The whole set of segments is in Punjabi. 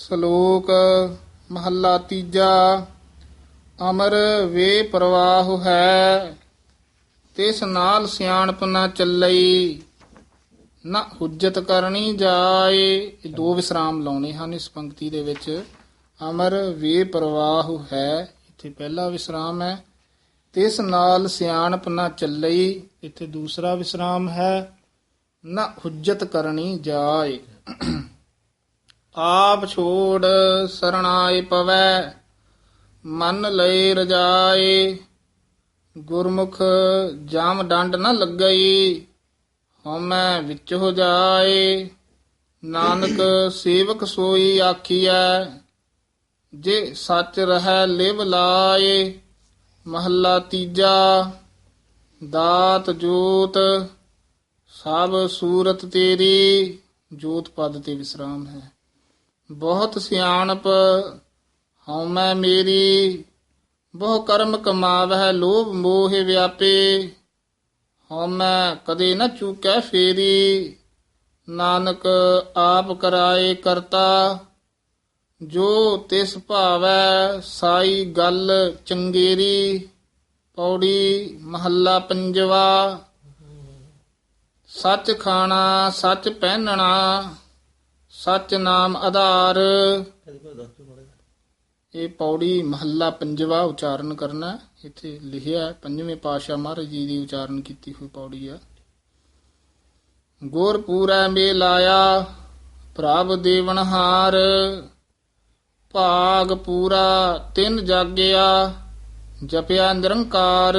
ਸ਼ਲੋਕ ਮਹੱਲਾ ਤੀਜਾ, ਅਮਰ ਵੇ ਪ੍ਰਵਾਹ ਹੈ, ਤਿਸ ਨਾਲ ਸਿਆਣਪ ਨਾ ਚੱਲਈ, ਨਾ ਹੁਜਤ ਕਰਨੀ ਜਾਏ। ਇਹ ਦੋ ਵਿਸਰਾਮ ਲਾਉਣੇ ਹਨ ਇਸ ਪੰਕਤੀ ਦੇ ਵਿੱਚ। ਅਮਰ ਵੇ ਪ੍ਰਵਾਹ ਹੈ, ਇੱਥੇ ਪਹਿਲਾ ਵਿਸਰਾਮ ਹੈ। ਤਿਸ ਨਾਲ ਸਿਆਣਪ ਨਾ ਚੱਲਈ, ਇੱਥੇ ਦੂਸਰਾ ਵਿਸਰਾਮ ਹੈ, ਨਾ ਹੁਜਤ ਕਰਨੀ ਜਾਏ। ਆਪ ਛੋੜ ਸਰਣਾਏ ਪਵੈ, ਮਨ ਲਏ ਰਜਾਏ। ਗੁਰਮੁਖ ਜਾਮ ਡੰਡ ਨ ਲੱਗਈ, ਹਉਮੈ ਵਿੱਚ ਹੋ ਜਾਏ। ਨਾਨਕ ਸੇਵਕ ਸੋਈ ਆਖੀਐ, ਜੇ ਸੱਚ ਰਹਿ ਲਿਵ ਲਾਏ। ਮਹੱਲਾ ਤੀਜਾ, ਦਾਤ ਜੋਤ, ਸਭ ਸੂਰਤ ਤੇਰੀ। ਜੋਤ ਪਦ ਤੇ ਵਿਸਰਾਮ ਹੈ। ਬਹੁਤ ਸਿਆਣਪ, ਹਉਮੈ ਮੇਰੀ, ਬਹੁ ਕਰਮ ਕਮਾਵਹਿ, ਲੋਭ ਮੋਹ ਵਿਆਪੇ। ਹਉਮੈ ਕਦੇ ਨਾ ਚੂਕੈ ਫੇਰੀ, ਨਾਨਕ ਆਪ ਕਰਾਏ ਕਰਤਾ। ਜੋ ਤਿਸ ਭਾਵੈ ਸਾਈ ਗੱਲ ਚੰਗੇਰੀ, ਪੌੜੀ ਮਹੱਲਾ ਪੰਜਵਾ। ਸੱਚ ਖਾਣਾ, ਸੱਚ ਪਹਿਨਣਾ ਸੱਚ ਨਾਮ ਆਧਾਰ ਇਹ ਪੌੜੀ ਮਹੱਲਾ ਪੰਜਵਾ ਉਚਾਰਨ ਕਰਨਾ ਇੱਥੇ ਲਿਖਿਆ ਪੰਜਵੇਂ ਪਾਸ਼ਾ ਮਹਾਰਾਜ ਜੀ ਦੀ ਉਚਾਰਨ ਕੀਤੀ ਹੋਈ ਪੌੜੀ ਆ। ਗੁਰ ਪੂਰਾ ਮੇ ਲਾਇਆ ਪ੍ਰਭ ਦੇਵਨਹਾਰ ਭਾਗ ਪੂਰਾ ਤਿੰਨ ਜਾਗਿਆ ਜਪਿਆ ਨਿਰੰਕਾਰ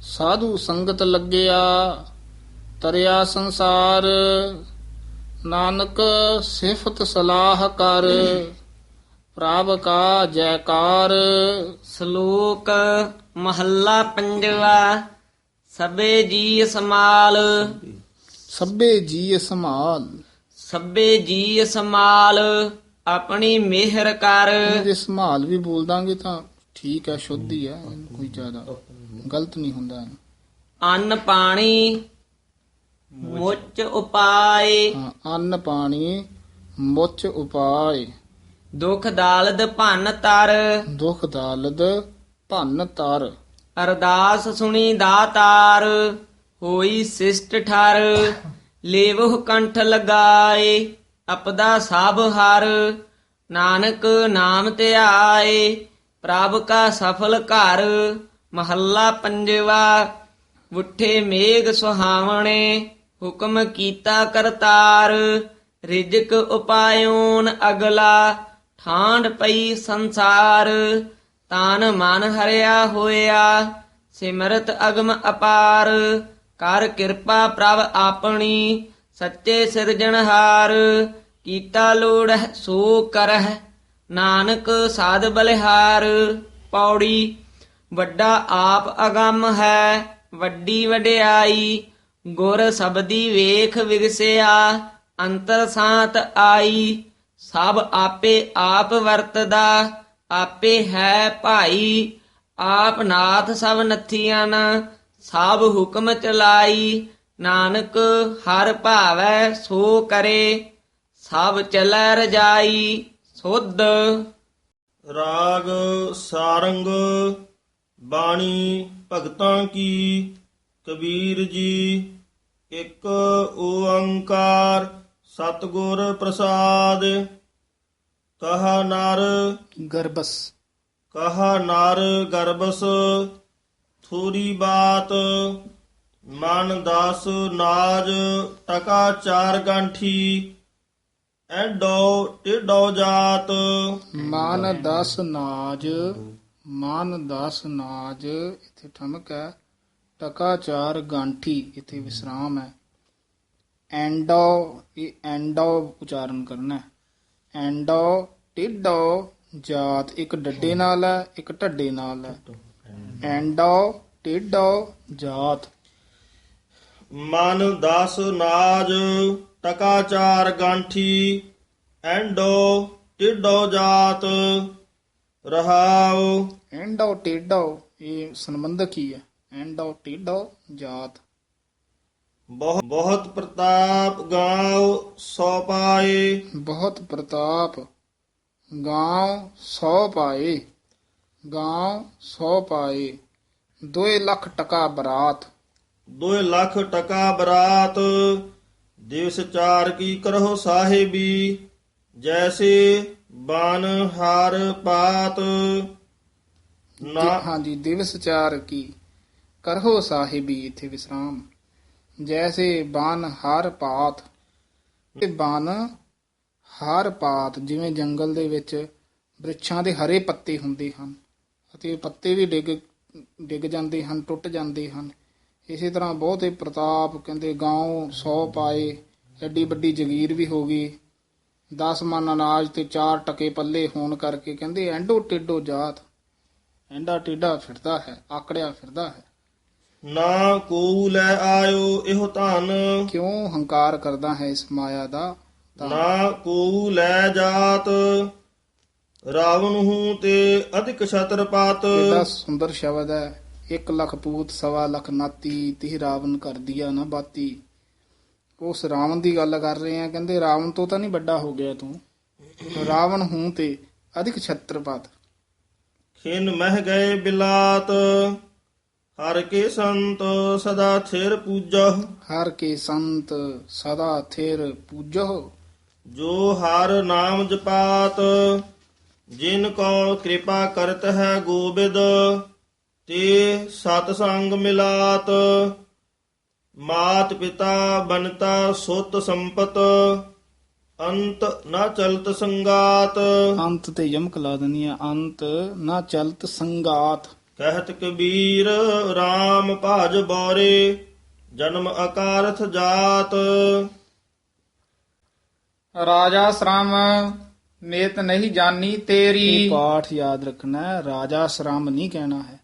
ਸਾਧੂ ਸੰਗਤ ਲੱਗਿਆ ਤਰਿਆ ਸੰਸਾਰ ਨਾਨਕ ਸਿਫਤ ਸਲਾਹ ਕਰ ਪ੍ਰਭ ਕਾ ਜੈਕਾਰ। ਸ਼ਲੋਕ ਮਹੱਲਾ ਪੰਜਵਾ ਸਬੇ ਜੀ ਸਮਾਲ। ਸਭੇ ਜੀ ਸੰਭਾਲ ਸਬੇ ਜੀ ਸਮਾਲ ਆਪਣੀ ਮਿਹਰ ਕਰ। ਜੇ ਸੰਭਾਲ ਵੀ ਬੋਲ ਦਾਂਗੇ ਤਾਂ ਠੀਕ ਹੈ ਸ਼ੁੱਧ ਹੀ ਹੈ ਕੋਈ ਜ਼ਿਆਦਾ ਗਲਤ ਨਹੀਂ ਹੁੰਦਾ ਅੰਨ ਪਾਣੀ ਮੁੱਚ ਉਪਾਏ। ਹਾਂ, ਅੰਨ ਪਾਣੀ ਮੁੱਚ ਉਪਾਏ। ਦੁਖ ਦਾਲਦ ਭੰਨ ਤਰ। ਦੁਖ ਦਾਲਦ ਭੰਨ ਤਰ। ਅਰਦਾਸ ਸੁਣੀ ਦਾਤਾਰ ਹੋਈ ਸਿਸ਼ਟ ਠਰ। ਲੇਵਹੁ ਕੰਠ ਲਗਾਏ ਅਪਦਾ ਸਭ ਹਰ। ਨਾਨਕ ਨਾਮ ਧਿਆਏ ਪ੍ਰਭ ਕਾ ਸਫਲ ਘਰ। ਮਹੱਲਾ ਪੰਜਵਾ ਉੱਠੇ ਮੇਘ ਸੁਹਾਵਣੇ। ਹੁਕਮ ਕੀਤਾ ਕਰਤਾਰ, ਰਿਜਕ ਉਪਾਇਓਨ ਅਗਲਾ ਠਾਂਡ ਪਈ ਸੰਸਾਰ, ਤਾਨ ਮਨ ਹਰਿਆ ਹੋਇਆ, ਸਿਮਰਤ ਅਗਮ ਅਪਾਰ, ਕਰ ਕਿਰਪਾ ਪ੍ਰਭ ਆਪਣੀ, ਸੱਚੇ ਸਿਰਜਣਹਾਰ ਕੀਤਾ ਲੋੜ ਸੋ ਕਰਹਿ, ਨਾਨਕ ਸਾਧ ਬਲਿਹਾਰ। ਪੌੜੀ, ਵੱਡਾ ਆਪ ਅਗੰਮ ਹੈ, ਵੱਡੀ ਵਡਿਆਈ ਗੁਰ ਸਬਦੀ ਵੇਖ ਵਿਗਸਿਆ, ਅੰਤਰ ਸਾਤ ਆਈ। ਸਭ ਆਪੇ ਆਪ ਵਰਤਦਾ, ਆਪੇ ਹੈ ਭਾਈ। ਆਪ ਨਾਥ ਸਭ ਨਥੀਆਂ ਸਭ ਹੁਕਮ ਚਲਾਈ। ਨਾਨਕ ਹਰ ਭਾਵੈ ਸੋ ਕਰੇ, ਸਭ ਚਲੈ ਰਜਾਈ। ਸੁਧ। ਰਾਗ ਸਾਰੰਗ, ਬਾਣੀ ਭਗਤਾਂ ਕੀ, ਕਬੀਰ ਜੀ ਇੱਕ ਓੰਕਾਰ ਸਤਿਗੁਰ ਪ੍ਰਸਾਦ ਕਹਾ ਨਰ ਗਰਬਸ। ਕਹਾ ਨਰ ਗਰਬਸ ਥੋਰੀ ਬਾਤ ਮਨ ਦਸ ਨਾਜ ਟਕਾ ਚਾਰ ਗੰਠੀ ਐਡੋ ਟਿਡੋ ਜਾਤ। ਮਾਨ 10 ਨਾਜ ਮਾਨ 10 ਨਾਜ ਇੱਥੇ ਠਮਕ ਹੈ। ਟਕਾ ਚਾਰ ਗਾਂਠੀ ਇੱਥੇ ਵਿਸਰਾਮ ਹੈ। ਐਂਡੋ ਇਹ ਐਂਡੋ ਉਚਾਰਨ ਕਰਨਾ ਹੈ। ਐਂਡੋ ਟਿਡੋ ਜਾਤ ਇੱਕ ਡੱਡੇ ਨਾਲ ਹੈ ਇੱਕ ਢੱਡੇ ਨਾਲ ਹੈ। ਐਂਡੋ ਟਿਡੋ ਜਾਤ। ਮਨ ਦਸ ਨਾਜ ਟਕਾ ਚਾਰ ਗਾਂਠੀ ਐਂਡੋ ਟਿਡੋ ਜਾਤ ਰਹਾਉ। ਐਂਡੋ ਟਿਡੋ ਇਹ ਸੰਬੰਧਕ ਹੀ ਹੈ। ਐਂਡੋ ਟਿਡੋ ਜਾਤ। ਬਹੁ- ਬਹੁਤ ਪ੍ਰਤਾਪ ਗਾਉ ਸੋ ਪਾਏ। ਬਹੁਤ ਪ੍ਰਤਾਪ ਗਾਉ ਸੌ ਪਾਏ। ਗਾਉ ਸੌ ਪਾਏ। ਦੋਏ ਲੱਖ ਟਕਾ ਬਰਾਤ। ਦੋ ਲੱਖ ਟਕਾ ਬਰਾਤ। ਦਿਵਸ ਚਾਰ ਕੀ ਕਰੋ ਸਾਹਿਬੀ। ਜੈਸੇ ਬਨ ਹਰ ਪਾਤ। ਨਾ ਹਾਂਜੀ ਦਿਵਸ ਚਾਰ ਕੀ। ਕਰਹੋ ਸਾਹਿਬੀ ਇਥੇ ਵਿਸਰਾਮ। ਜੈਸੇ ਬਨ ਹਰ ਪਾਤ ਇਹ ਬਨ ਹਰ ਪਾਤ, ਜਿਵੇਂ ਜੰਗਲ ਦੇ ਵਿੱਚ ਬ੍ਰਿਛਾਂ ਦੇ ਹਰੇ ਪੱਤੇ ਹੁੰਦੇ ਹਨ, ਅਤੇ ਪੱਤੇ ਵੀ ਡਿੱਗ ਡਿੱਗ ਜਾਂਦੇ ਹਨ, ਟੁੱਟ ਜਾਂਦੇ ਹਨ। ਇਸੇ ਤਰ੍ਹਾਂ ਬਹੁਤੇ ਪ੍ਰਤਾਪ ਕਹਿੰਦੇ, ਗਾਉ ਸੌ ਪਾਏ, ਐਡੀ ਵੱਡੀ ਜਗੀਰ ਵੀ ਹੋ ਗਈ। 10 ਮਨ ਅਨਾਜ ਤੇ 4 ਟਕੇ ਪੱਲੇ ਹੋਣ ਕਰਕੇ ਕਹਿੰਦੇ, ਐਂਡੋ ਟਿੱਡੋ ਜਾਤ, ਐਂਡਾ ਟਿੱਡਾ ਫਿਰਦਾ ਹੈ, ਆਕੜਿਆ ਫਿਰਦਾ ਹੈ। ਨਾ ਕੋ ਲੈ ਆਇਓ ਇਹੋ ਧਨ। ਕਿਉਂ ਹੰਕਾਰ ਕਰਦਾ ਹੈ ਇਸ ਮਾਇਆ ਦਾ? ਨਾ ਕੋ ਲੈ ਜਾਤ ਰਾਵਣ ਹੂੰ ਤੇ ਅਧਿਕ ਛਤਰਪਾਤ। ਕਿੰਨਾ ਸੁੰਦਰ ਸ਼ਬਦ ਹੈ। 1 ਲੱਖ ਪੂਤ ਸਵਾ ਲੱਖ ਨਾਤੀ ਤਿਹ ਰਾਵਣ ਕਰ ਦਿਆ ਨਾ ਬਾਤੀ। ਉਸ ਰਾਵਣ ਦੀ ਗੱਲ ਕਰ ਰਹੇ ਆ ਕਹਿੰਦੇ ਰਾਵਣ ਤੋਂ ਤਾਂ ਨਹੀਂ ਵੱਡਾ ਹੋ ਗਿਆ ਤੂੰ। ਰਾਵਣ ਹੂੰ ਤੇ ਅਧਿਕ ਛਤਰਪਾਤ। ਖਿਨ ਮਹਿ ਗਏ ਬਿਲਾਤ। ਹਰ ਕੇ ਸੰਤ ਸਦਾ ਥਿਰ ਪੂਜਹ ਹਰ ਕੇ ਸੰਤ ਸਦਾ ਥਿਰ ਪੂਜੋ ਜੋ ਹਰ ਨਾਮ ਜਪਾਤ ਜਿਨ ਕੋ ਕਿਰਪਾ ਕਰਤ ਹੈ ਗੋਬਿੰਦ ਤੇ ਸਤ ਸੰਗ ਮਿਲਾਤ। ਮਾਤ ਪਿਤਾ ਬਨਤਾ ਸੁਤ ਸੰਪਤ ਅੰਤ ਨਾ ਚਲਤ ਸੰਗਾਤ। ਅੰਤ ਤੇ ਯਮਕ ਲਾ ਦਨੀ ਅੰਤ ਨਾ ਚਲਤ ਸੰਗਾਤ। ਕਹਿਤ ਕਬੀਰ RAM ਭਾਜ ਬੋਰੇ ਜਨਮ ਅਕਾਰਥ ਜਾਤ। ਰਾਜਾ ਸ਼੍ਰਮ ਮੇਤ ਨਹੀਂ ਜਾਨੀ ਇਹ ਤੇਰੀ ਪਾਠ ਯਾਦ ਰੱਖਣਾ ਹੈ ਰਾਜਾ ਸ਼ਰਮ ਨਹੀਂ ਕਹਿਣਾ ਹੈ।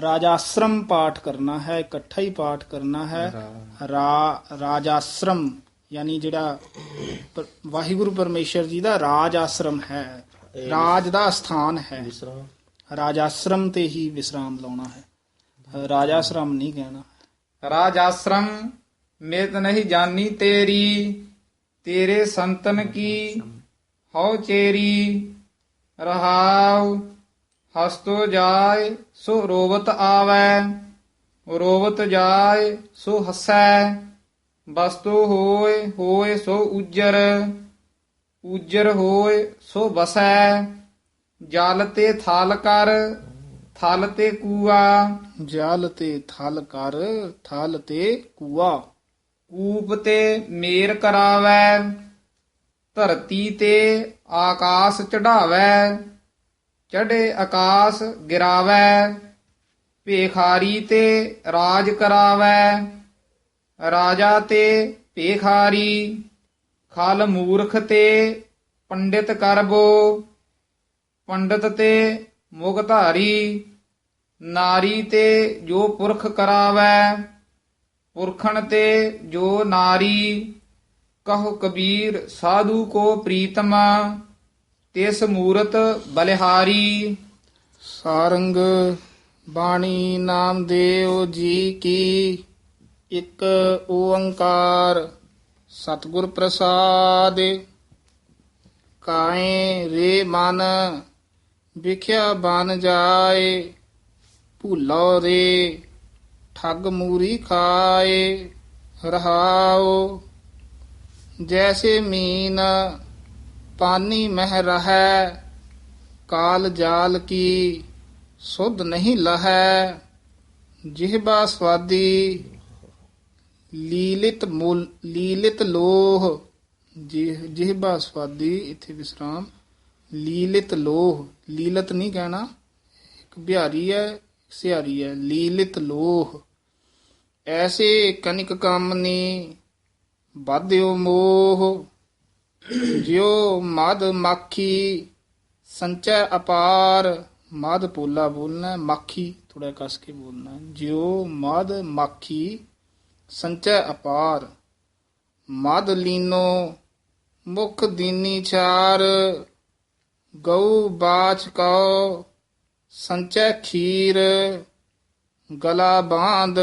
ਰਾਜਾਸ਼ਰਮ ਪਾਠ ਕਰਨਾ ਹੈ ਇਕੱਠਾ ਹੀ ਪਾਠ ਕਰਨਾ ਹੈ। ਰਾ ਰਾਜਾਸ਼ਰਮ ਯਾਨੀ ਜਿਹੜਾ ਵਾਹਿਗੁਰੂ ਪਰਮੇਸ਼ਰ ਜੀ ਦਾ ਰਾਜ ਆਸ਼ਰਮ ਹੈ ਰਾਜ ਦਾ ਸਥਾਨ ਹੈ। ਰਾਜਾਸ਼ਰਮ ਤੇ ਹੀ ਵਿਸਰਾਮ ਲਾਉਣਾ ਹੈ ਰਾਜਾਸ਼ਰਮ ਨਹੀਂ ਕਹਿਣਾ ਰਾਜਾਸ਼ਰਮ ਮੇਤ ਨਹੀਂ ਜਾਨੀ ਤੇਰੀ ਤੇਰੇ ਸੰਤਨ ਕੀ ਹਉ ਚੇਰੀ ਰਹਾਉ ਹਸਤੋ ਜਾਏ ਸੋ ਰੋਵਤ ਆਵੈ ਰੋਵਤ ਜਾਏ ਸੋ ਹਸੈ ਬਸਤੋ ਹੋਏ ਹੋਏ ਸੋ ਉਜਰ ਉਜਰ ਹੋਏ ਸੋ ਬਸੈ ਜਲ ਤੇ ਥਲ ਕਰ ਥਲ ਤੇ ਕੂਆ। ਜਲ ਤੇ ਥਲ ਕਰ ਥਲ ਤੇ ਕੂਆ। ਕੂਪ ਤੇ ਮੇਰ ਕਰਾਵੈ ਧਰਤੀ ਤੇ ਆਕਾਸ਼ ਚੜਾਵੈ ਚੜੇ ਆਕਾਸ਼ ਗਿਰਾਵੈ ਭੇਖਾਰੀ ਤੇ ਰਾਜ ਕਰਾਵੈ ਰਾਜਾ ਤੇ ਭੇਖਾਰੀ ਖਲ ਮੂਰਖ ਤੇ ਪੰਡਿਤ ਕਰਬੋ ਪੰਡਤ ਤੇ ਮੁਗਧਾਰੀ, ਨਾਰੀ ਤੇ ਜੋ ਪੁਰਖ ਕਰਾਵੈ, ਪੁਰਖਣ ਤੇ ਜੋ ਨਾਰੀ, ਕਹੋ ਕਬੀਰ ਸਾਧੂ ਕੋ ਪ੍ਰੀਤਮਾ, ਤਿਸ ਮੂਰਤ ਬਲਿਹਾਰੀ। ਸਾਰੰਗ ਬਾਣੀ ਨਾਮ ਦੇਵ ਜੀ ਕੀ, ਇੱਕ ਓੰਕਾਰ ਸਤਿਗੁਰ ਪ੍ਰਸਾਦ, ਕਾਏ ਰੇ ਮਨ ਵਿਖਿਆ ਬਨ ਜਾਏ, ਭੁੱਲੋ ਰੇ, ਠੱਗ ਮੂਰੀ ਖਾਏ, ਰਹਾਓ। ਜੈਸੇ ਮੀਨ ਪਾਨੀ ਮਹਿ ਰਹੈ, ਕਾਲ ਜਾਲ ਕੀ ਸੁਧ ਨਹੀਂ ਲਹੈ। ਜਿਹਬਾ ਸਵਾਦੀ, ਲੀਲਿਤ ਮੁਲ, ਲੀਲਿਤ ਲੋਹ, ਜਿਹ, ਜਿਹਬਾ ਸਵਾਦੀ, ਇਥੇ ਵਿਸਰਾਮ ਲੀਲਿਤ ਲੋਹ ਲੀਲਤ ਨਹੀਂ ਕਹਿਣਾ ਇੱਕ ਬਿਹਾਰੀ ਹੈ ਸਿਹਾਰੀ ਹੈ ਲੀਲਿਤ ਲੋਹ। ਐਸੇ ਕਨਿਕ ਕਾਮਨੀ ਬਾਧਿਓ ਮੋਹ। ਜਿਉ ਮਦ ਮਾਖੀ ਸੰਚੈ ਅਪਾਰ। ਮਦ ਪੋਲਾ ਬੋਲਣਾ ਹੈ, ਮਾਖੀ ਥੋੜਾ ਕਸ ਕੇ ਬੋਲਣਾ। ਜਿਉ ਮਦ ਮਾਖੀ ਸੰਚੈ ਅਪਾਰ। ਮਦ ਲੀਨੋ ਮੁਖ ਦੀਨੀ ਚਾਰ ਗਊ ਬਾਚ ਕਉ, ਸੰਚੈ ਖੀਰ, ਗਲਾ ਬਾਂਧ,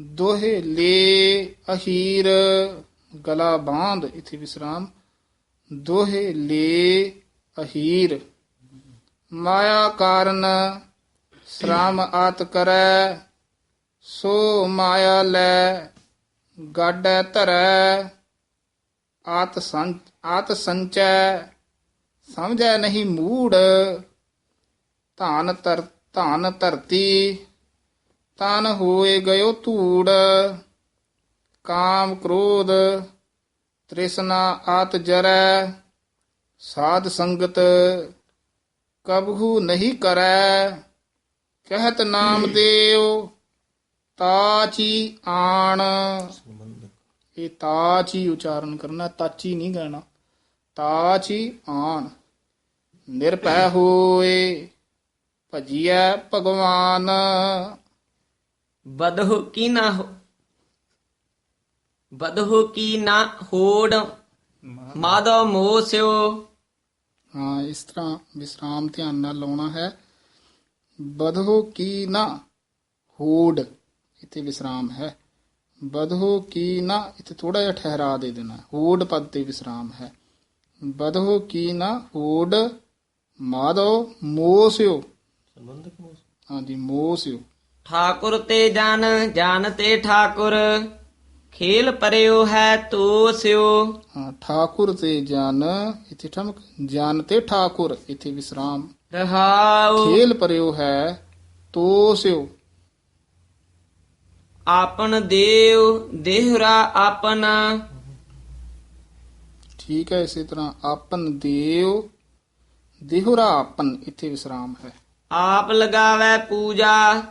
ਦੋਹੇ ਲੇ ਅਹੀਰ, ਗਲਾ ਬਾਂਧ, ਇਥੇ ਵਿਸਰਾਮ, ਦੋਹੇ ਲੇ ਅਹੀਰ। ਮਾਇਆ ਕਾਰਨ ਸ਼ਰਮ ਆਤ ਕਰੈ, ਸੋ ਮਾਇਆ ਲੈ ਗਾਡੈ ਧਰੈ, ਆਤ ਸੰਚ ਆਤ ਸੰਚੈ ਸਮਝੈ ਨਹੀਂ ਮੂੜ। ਧਾਨ ਤਰ ਧਾਨ ਧਰਤੀ ਤਨ ਹੋਏ ਗਇਓ ਧੂੜ। ਕਾਮ ਕ੍ਰੋਧ ਤ੍ਰਿਸ਼ਨਾ ਆਤ ਜਰੈ। ਸਾਧ ਸੰਗਤ ਕਬਹੂ ਨਹੀਂ ਕਰੈ। ਕਹਿਤ ਨਾਮ ਦੇਵ ਤਾਚੀ ਆਣ। ਇਹ ਤਾਚੀ ਉਚਾਰਨ ਕਰਨਾ ਤਾਚੀ ਨਹੀਂ ਕਹਿਣਾ ਤਾਚੀ ਆਣ। ਨਿਰਭੈ ਹੋਏ ਭਜੀਐ ਭਗਵਾਨ। ਬਦਹੁ ਕੀ ਨਾ ਹੋ ਬਦਹੁ ਕੀ ਨਾ ਹੋੜ। ਮਾਧੋ ਮੋਸਿਓ ਹਾਂ ਇਸ ਤਰ੍ਹਾਂ ਵਿਸਰਾਮ ਧਿਆਨ ਨਾਲ ਲਾਉਣਾ ਹੈ। ਬਧੋ ਕੀ ਨਾ ਹੋੜ ਇੱਥੇ ਵਿਸਰਾਮ ਹੈ। ਬਧੋ ਕੀ ਨਾ ਇੱਥੇ ਥੋੜਾ ਜਿਹਾ ਠਹਿਰਾ ਦੇ ਦੇਣਾ। ਹੋੜ ਪਦ ਤੇ ਵਿਸਰਾਮ ਹੈ। ਬਧੋ ਕੀ ਨਾ ਹੋੜ ਮਾਧੋ ਮੋਸਿਓ। ਸੰਬੰਧਕ ਮੋਸ ਹਾਂਜੀ ਮੋਸਿਓ। ਠਾਕੁਰ ਤੇ ਜਨ ਜਨ ਤੇ ਠਾਕੁਰ ਖੇਲ ਪਰਿਓ ਹੈ ਤੋਸਿਓ। ਹਾਂ ਠਾਕੁਰ ਤੇ ਜਨ ਇੱਥੇ ਠਮਕ ਜਨ ਤੇ ਠਾਕੁਰ ਇੱਥੇ ਵਿਸਰਾਮ। ਰਹਾਉ। ਖੇਲ ਪਰਿਓ ਹੈ ਤੋਸਿਓ। ਆਪਨ ਦੇਵ ਦੇਹਰਾ ਆਪਨ। ਠੀਕ ਹੈ, ਇਸੇ ਤਰ੍ਹਾਂ ਆਪਨ ਦੇਵ ਦੇਹੁਰਾ ਆਪਨ ਇੱਥੇ ਵਿਸਰਾਮ ਹੈ। ਆਪ ਲਗਾਵੇ ਪੂਜਾ,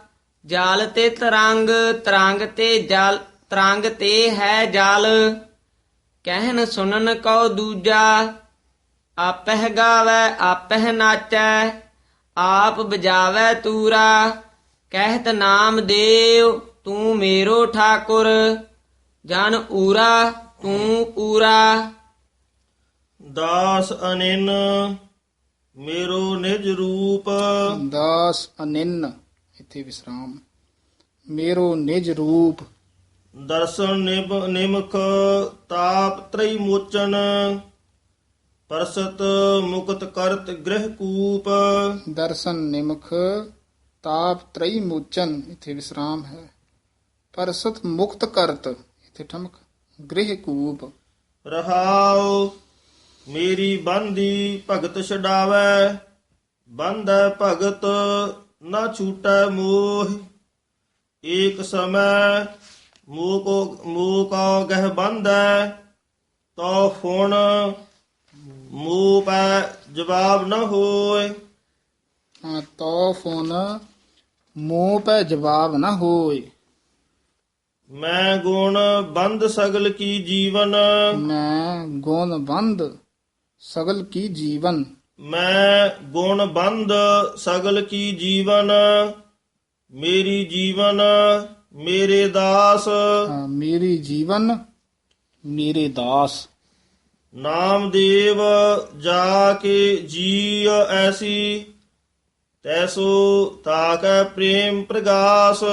ਜਲ ਤੇ ਤਰੰਗ ਤਰੰਗ ਤੇ ਜਲ, ਤਰੰਗ ਤੇ ਹੈ ਜਲ। ਕਹਿਨ ਸੁਨਨ ਕਉ ਦੂਜਾ, ਆਪਹਿ ਗਾਵੇ, ਆਪਹਿ ਨਾਚੈ, ਆਪ ਬਜਾਵੇ ਤੂਰਾ। ਕਹਿਤ ਨਾਮ ਦੇਵ ਤੂੰ ਮੇਰੋ ਠਾਕੁਰ, ਜਨ ਊਰਾ, ਤੂੰ ਪੂਰਾ ਦਾਸ ਅਨਿਨ ਮੇਰੋ ਨਿਜ ਰੂਪ। ਦਾਸ ਅਨਿੰਨ ਇੱਥੇ ਵਿਸਰਾਮ। ਮੇਰੋ ਨਿਜ ਰੂਪ। ਦਰਸ਼ਨ ਨਿਬ ਨਿਮਖ ਤਾਪ ਤ੍ਰੈ ਮੋਚਨ ਪਰਸਤ ਮੁਕਤ ਕਰਤ ਗ੍ਰਹਿ ਕੂਪ। ਦਰਸ਼ਨ ਨਿਮਖ ਤਾਪ ਤ੍ਰਈ ਮੋਚਨ ਇੱਥੇ ਵਿਸਰਾਮ ਹੈ। ਪਰਸਤ ਮੁਕਤ ਕਰਤ ਇੱਥੇ ਠਮਕ ਗ੍ਰਹਿ ਕੂਪ। ਰਹਾਉ ਮੇਰੀ ਬੰਦੀ ਭਗਤ ਛਡਾਵੈ ਬੰਧੈ ਭਗਤ ਨਾ ਛੂਟੈ ਮੋਹ। ਏਕ ਸਮੈ ਮੋਹ ਕੋ ਮੋਹ ਕੋ ਗਹਿ ਬੰਧੈ ਤੋ ਫੁਣ ਮੂਹ ਪੈ ਜਵਾਬ ਨ ਹੋਏ। ਹਾਂ ਤੋ ਫੋਨ ਮੂੰਹ ਪੈ ਜਵਾਬ ਨਾ ਹੋਏ। ਮੈਂ ਗੁਣ ਬੰਦ ਸਗਲ ਕੀ ਜੀਵਨ? ਮੈਂ ਗੁਣ ਬੰਦ ਸਗਲ ਕੀ ਜੀਵਨ? ਮੈਂ ਗੁਣ ਬੰਦ ਸਗਲ ਕੀ ਜੀਵਨ? ਮੇਰੀ ਜੀਵਨ ਮੇਰੇ ਦਾਸ। ਹਾਂ, ਮੇਰੀ ਜੀਵਨ ਮੇਰੇ ਦਾਸ। ਨਾਮਦੇਵ ਜਾ ਕੇ ਜੀ ਐਸੀ ਤੈਸੋ ਤਾਕੈ ਪ੍ਰੇਮ ਪ੍ਰਗਾਸ।